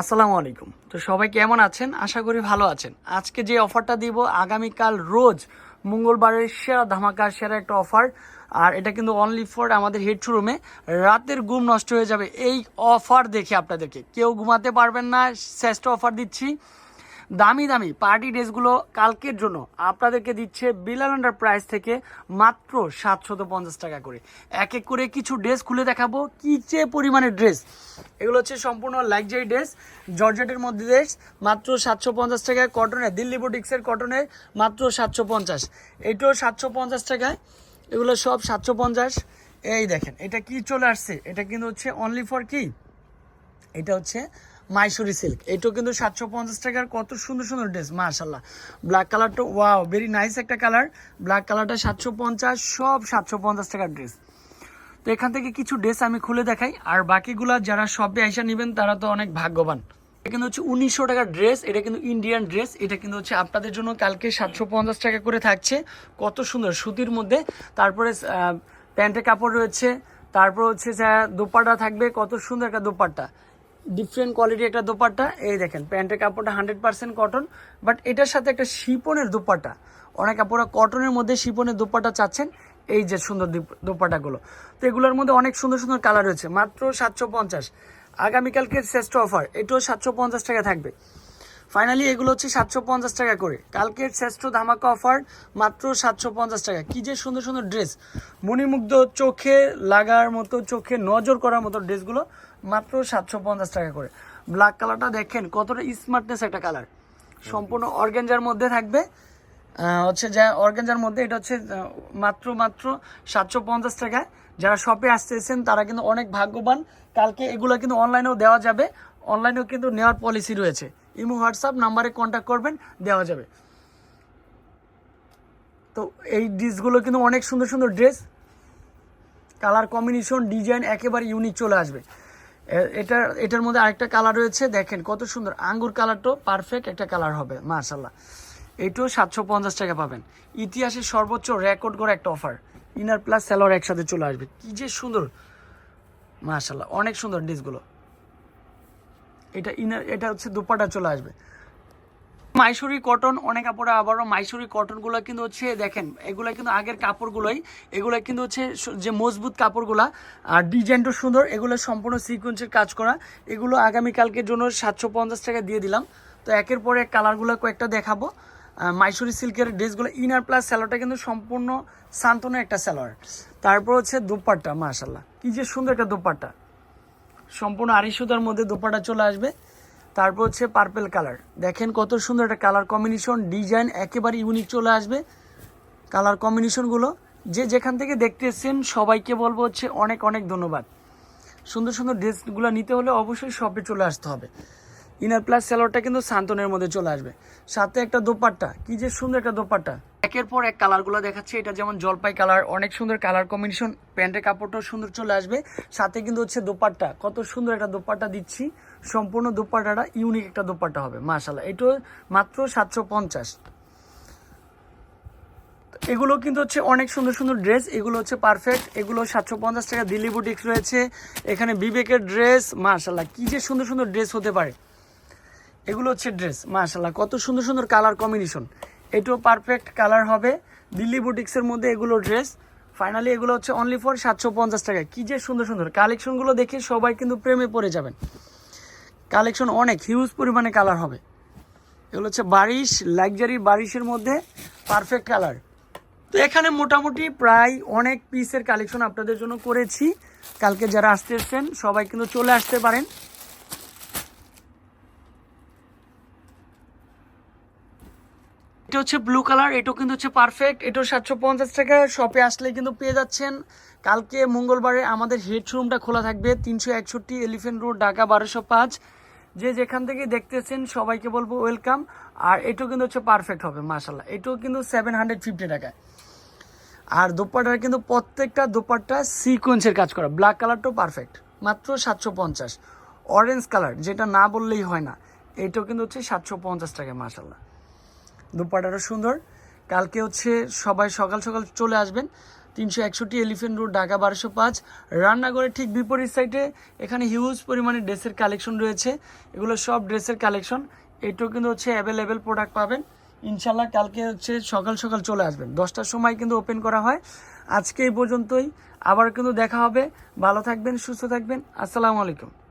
আসসালামু আলাইকুম। তো সবাই কেমন আছেন? আশা করি ভালো আছেন। আজকে যে অফারটা দিব, আগামীকাল রোজ মঙ্গলবারের সেরা ধামাকা, সেরা একটা অফার। আর এটা কিন্তু অনলি ফর আমাদের হেড শোরুমে রাতের ঘুম নষ্ট হয়ে যাবে। এই অফার দেখে আপনাদেরকে। কেউ ঘুমাতে পারবেন না। শ্রেষ্ঠ অফার দিচ্ছি। দামি দামি পার্টি ড্রেসগুলো কালকের জন্য আপনাদেরকে দিচ্ছে বিলাল আন্ডার প্রাইস থেকে মাত্র সাতশত পঞ্চাশ টাকা করে। এক এক করে কিছু ড্রেস খুলে দেখাবো। কি যে পরিমাণের ড্রেস। এগুলো হচ্ছে সম্পূর্ণ লাক্সারি ড্রেস, জর্জেটের মধ্যে ড্রেস, মাত্র সাতশো পঞ্চাশ টাকায় কটনের, দিল্লি বুটিক্সের কটনের, মাত্র সাতশো পঞ্চাশ। এটাও সাতশো পঞ্চাশ টাকায়। এগুলো সব সাতশো পঞ্চাশ। এই দেখেন, এটা কি চলে আসছে? এটা কিন্তু হচ্ছে অনলি ফর কি? এটা হচ্ছে মাইসুরি সিল্ক এটাও কিন্তু সাতশো পঞ্চাশ টাকার কত সুন্দর সুন্দর ড্রেস মাশাল্লাহ ব্ল্যাক কালারটা ওয়াও ভেরি নাইস একটা কালার ব্ল্যাক কালারটা সাতশো পঞ্চাশ, সব সাতশো পঞ্চাশ টাকার ড্রেস তো এখান থেকে কিছু ড্রেস আমি খুলে দেখাই। আর বাকিগুলা যারা শপে আইসা নেবেন, তারা তো অনেক ভাগ্যবান। এটা কিন্তু হচ্ছে উনিশশো টাকার ড্রেস এটা কিন্তু ইন্ডিয়ান ড্রেস এটা কিন্তু হচ্ছে আপনাদের জন্য কালকে সাতশো পঞ্চাশ টাকা করে থাকছে। কত সুন্দর, সুতির মধ্যে। তারপরে প্যান্টের কাপড় রয়েছে। তারপর হচ্ছে, যা দোপাট্টা থাকবে, কত সুন্দর একটা দোপাট্টা। ডিফারেন্ট কোয়ালিটি একটা দোপাট্টা। এই দেখেন, প্যান্টের কাপড়টা হান্ড্রেড পার্সেন্ট কটন বাট এটার সাথে একটা শিপনের দোপাট্টা। অনেক আপনারা কটনের মধ্যে শিপনের দোপাট্টা চাচ্ছেন, এই যে সুন্দর দোপ- দোপাট্টাগুলো। তো এগুলোর মধ্যে অনেক সুন্দর সুন্দর কালার রয়েছে, মাত্র সাতশো পঞ্চাশ। আগামীকালকে শ্রেষ্ঠ অফার, এটাও সাতশো পঞ্চাশ টাকা থাকবে। ফাইনালি এগুলো হচ্ছে সাতশো পঞ্চাশ টাকা করে। কালকের শ্রেষ্ঠ ধামাকা অফার মাত্র সাতশো পঞ্চাশ টাকা। কী যে সুন্দর সুন্দর ড্রেস মণিমুগ্ধ চোখে লাগার মতো, চোখে নজর করার মতো ড্রেসগুলো মাত্র সাতশো পঞ্চাশ টাকা করে। ব্ল্যাক কালারটা দেখেন, কতটা স্মার্টনেস একটা কালার সম্পূর্ণ অর্গেঞ্জার মধ্যে থাকবে। হচ্ছে যা অর্গেঞ্জার মধ্যে, এটা হচ্ছে মাত্র মাত্র সাতশো পঞ্চাশ টাকায় যারা শপে আসতেছেন তারা কিন্তু অনেক ভাগ্যবান। কালকে এগুলো কিন্তু অনলাইনেও দেওয়া যাবে। অনলাইনেও কিন্তু নেওয়ার পলিসি রয়েছে। ইমো, হোয়াটসঅ্যাপ নাম্বারে কন্ট্যাক্ট করবেন, দেওয়া যাবে। তো এই ড্রেসগুলো কিন্তু অনেক সুন্দর সুন্দর ড্রেস কালার কম্বিনেশন ডিজাইন একেবারে ইউনিক চলে আসবে। এ- এটার এটার মধ্যে আরেকটা কালার রয়েছে, দেখেন কত সুন্দর, আঙ্গুর কালারটাও পারফেক্ট একটা কালার হবে মার্শাল্লাহ এটাও সাতশো পঞ্চাশ টাকা পাবেন। ইতিহাসের সর্বোচ্চ রেকর্ড করা একটা অফার ইনার প্লাস স্যালোয়ার একসাথে চলে আসবে। কি যে সুন্দর মার্শাল্লাহ অনেক সুন্দর ড্রেসগুলো এটা ইনার এটা হচ্ছে দুপাটা চলে আসবে। মাইসুরি কটন, অনেক কাপড়ে আবারও মাইসুরি কটনগুলো কিন্তু হচ্ছে, দেখেন, এগুলো কিন্তু আগের কাপড়গুলোই, এগুলো কিন্তু হচ্ছে যে মজবুত কাপড়গুলা, আর ডিজাইনটা সুন্দর, এগুলো সম্পূর্ণ সিকোয়েন্সের কাজ করা। এগুলো আগামীকালকের জন্য সাতশো পঞ্চাশ টাকা দিয়ে দিলাম। তো একের পরে এক কালারগুলো কয়েকটা দেখাবো। মাইসুরি সিল্কের ড্রেসগুলো, ইনার প্লাস স্যালোয়ারটা কিন্তু সম্পূর্ণ শান্তনের একটা স্যালোয়ার। তারপর হচ্ছে দুপাট্টা মাশাল্লাহ কি যে সুন্দর একটা দুপাট্টা। সম্পূর্ণ আড়াইশোটার মধ্যে দোপাটা চলে আসবে। তারপর হচ্ছে পার্পেল কালার দেখেন কত সুন্দর একটা কালার কম্বিনেশন ডিজাইন একেবারে ইউনিক চলে আসবে কালার কম্বিনেশনগুলো যে যেখান থেকে দেখতে এসছেন, সবাইকে বলব হচ্ছে অনেক অনেক ধন্যবাদ। সুন্দর সুন্দর ড্রেসগুলো নিতে হলে অবশ্যই শপে চলে আসতে হবে। ইনার প্লাস স্যালোয়ারটা কিন্তু সান্তনের মধ্যে চলে আসবে। সাথে একটা দোপাট্টা। কি যে সুন্দর একটা দোপাট্টা। একের পর এক কালারগুলো দেখাচ্ছে। এটা যেমন জলপাই কালার অনেক সুন্দর কালার কম্বিনেশন প্যান্টের কাপড়টাও সুন্দর চলে আসবে। সাথে কিন্তু হচ্ছে দোপাট্টা, কত সুন্দর একটা দোপাট্টা দিচ্ছি। সম্পূর্ণ দোপাট্টাটা ইউনিক একটা দোপাট্টা হবে মাশাল্লাহ এটাও মাত্র সাতশো পঞ্চাশ। এগুলো কিন্তু হচ্ছে অনেক সুন্দর সুন্দর ড্রেস এগুলো হচ্ছে পারফেক্ট এগুলো সাতশো পঞ্চাশ টাকা দিল্লি বুটিক্স রয়েছে। এখানে বিবেকের ড্রেস মার্শাল্লাহ কি যে সুন্দর সুন্দর ড্রেস হতে পারে। এগুলো হচ্ছে ড্রেস মার্শাল্লাহ কত সুন্দর সুন্দর কালার কম্বিনেশন এটাও পারফেক্ট কালার হবে। দিল্লি বুটিক্সের মধ্যে এগুলো ড্রেস ফাইনালি এগুলো হচ্ছে অনলি ফর সাতশো পঞ্চাশ টাকা। কী যে সুন্দর সুন্দর। কালেকশনগুলো দেখে সবাই কিন্তু প্রেমে পড়ে যাবেন। কালেকশন অনেক হিউজ পরিমাণে কালার হবে। এগুলো হচ্ছে বারিশ লাক্সারি বারিশের মধ্যে পারফেক্ট কালার তো এখানে মোটামুটি প্রায় অনেক পিসের কালেকশন আপনাদের জন্য করেছি। কালকে যারা আসতে এসছেন, সবাই কিন্তু চলে আসতে পারেন। এটা হচ্ছে ব্লু কালার এটাও কিন্তু হচ্ছে পারফেক্ট এটাও সাতশো পঞ্চাশ টাকা। শপে আসলে কিন্তু পেয়ে যাচ্ছেন। কালকে মঙ্গলবারে আমাদের হেড শোরুমটা খোলা থাকবে, তিনশো একষট্টি এলিফেন্ট রোড ঢাকা বারোশো পাঁচ। যে যেখান থেকে দেখতেছেন, সবাইকে বলব ওয়েলকাম আর এটাও কিন্তু হচ্ছে পারফেক্ট হবে মাসাল্লাহ এটাও কিন্তু সেভেন হান্ড্রেড ফিফটি টাকায়। আর দোপাট্টার কিন্তু প্রত্যেকটা দোপাট্টা সিকোয়েন্সের কাজ করা। ব্ল্যাক কালারটাও পারফেক্ট মাত্র সাতশো পঞ্চাশ। অরেঞ্জ কালার যেটা না বললেই হয় না, এটাও কিন্তু হচ্ছে সাতশো পঞ্চাশ টাকা মাসাল্লাহ দুপাটারও সুন্দর। কালকে হচ্ছে সবাই সকাল সকাল চলে আসবেন। তিনশো একষট্টি এলিফেন্ট রোড ঢাকা বারোশো পাঁচ। রান্নাঘরের ঠিক বিপরীত সাইডে এখানে হিউজ পরিমাণে ড্রেসের কালেকশন রয়েছে। এগুলো সব ড্রেসের কালেকশন এটাও কিন্তু হচ্ছে অ্যাভেলেবেল প্রোডাক্ট পাবেন। ইনশাল্লাহ কালকে হচ্ছে সকাল সকাল চলে আসবেন। দশটার সময় কিন্তু ওপেন করা হয়। আজকে এই পর্যন্তই। আবার কিন্তু দেখা হবে। ভালো থাকবেন, সুস্থ থাকবেন। আসসালামু আলাইকুম।